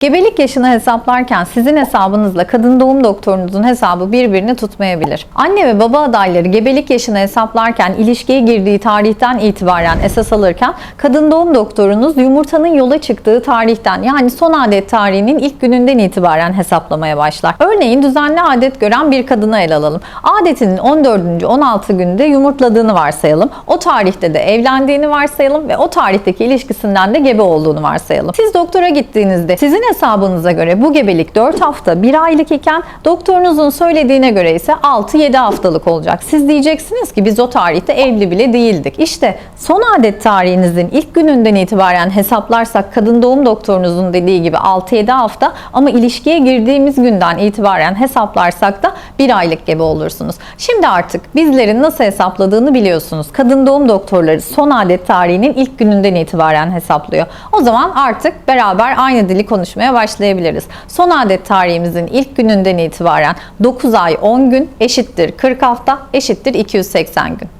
Gebelik yaşını hesaplarken sizin hesabınızla kadın doğum doktorunuzun hesabı birbirini tutmayabilir. Anne ve baba adayları gebelik yaşını hesaplarken ilişkiye girdiği tarihten itibaren esas alırken kadın doğum doktorunuz yumurtanın yola çıktığı tarihten yani son adet tarihinin ilk gününden itibaren hesaplamaya başlar. Örneğin düzenli adet gören bir kadını ele alalım. Adetinin 14. 16 günde yumurtladığını varsayalım. O tarihte de evlendiğini varsayalım ve o tarihteki ilişkisinden de gebe olduğunu varsayalım. Siz doktora gittiğinizde sizin hesabınıza göre bu gebelik 4 hafta 1 aylık iken doktorunuzun söylediğine göre ise 6-7 haftalık olacak. Siz diyeceksiniz ki biz o tarihte evli bile değildik. İşte son adet tarihinizin ilk gününden itibaren hesaplarsak kadın doğum doktorunuzun dediği gibi 6-7 hafta ama ilişkiye girdiğimiz günden itibaren hesaplarsak da 1 aylık gebe olursunuz. Şimdi artık bizlerin nasıl hesapladığını biliyorsunuz. Kadın doğum doktorları son adet tarihinin ilk gününden itibaren hesaplıyor. O zaman artık beraber aynı dili konuşmaya başlayabiliriz. Son adet tarihimizin ilk gününden itibaren 9 ay 10 gün eşittir 40 hafta eşittir 280 gün.